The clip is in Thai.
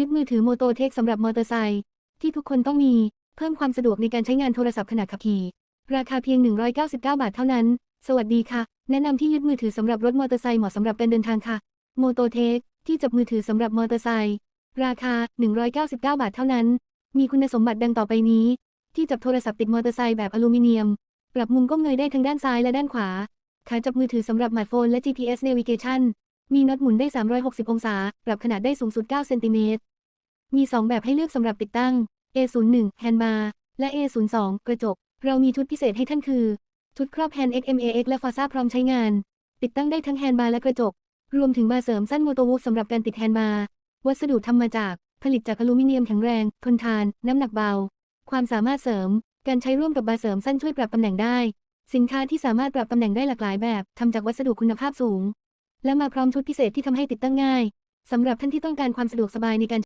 ยึดมือถือโมโตเทคสำหรับมอเตอร์ไซค์ที่ทุกคนต้องมี เพิ่มความสะดวกในการใช้งานโทรศัพท์ขณะขับขี่ ราคาเพียง 199 บาทเท่านั้น สวัสดีค่ะ แนะนำที่ยึดมือถือสำหรับรถมอเตอร์ไซค์เหมาะสำหรับการเดินทางค่ะ โมโตเทคที่จับมือถือสำหรับมอเตอร์ไซค์ ราคา 199 บาทเท่านั้น มีคุณสมบัติดังต่อไปนี้ ที่จับโทรศัพท์ติดมอเตอร์ไซค์แบบอลูมิเนียม ปรับมุมก้มเงยได้ทั้งด้านซ้ายและด้านขวา ขาจับมือถือสำหรับสมาร์ทโฟนและ GPS Navigation มีน็อตหมุนได้ 360 องศา ปรับขนาดได้สูงสุด 9 เซนติเมตร มี 2 แบบให้เลือกสำหรับติดตั้ง A01 แฮนด์บาร์และ A02 กระจก เรามีชุดพิเศษให้ท่านคือ ชุดครอบแฮนด์ XMAX และฟาซ่าพร้อมใช้งาน ติดตั้งได้ทั้งแฮนด์บาร์และกระจก รวมถึงบาร์เสริมสั้นโมโตวูฟสำหรับการติดแฮนด์บาร์วัสดุทำมาจาก ผลิตจากอลูมิเนียมแข็งแรง ทนทาน น้ำหนักเบา ความสามารถเสริม การใช้ร่วมกับบาร์เสริมสั้นช่วยปรับตำแหน่งได้ สินค้าที่สามารถปรับตำแหน่งได้หลากหลายแบบทำจากวัสดุคุณภาพสูง และมาพร้อมชุดพิเศษที่ทำให้ติดตั้งง่ายสำหรับท่านที่ต้องการความสะดวกสบายในการ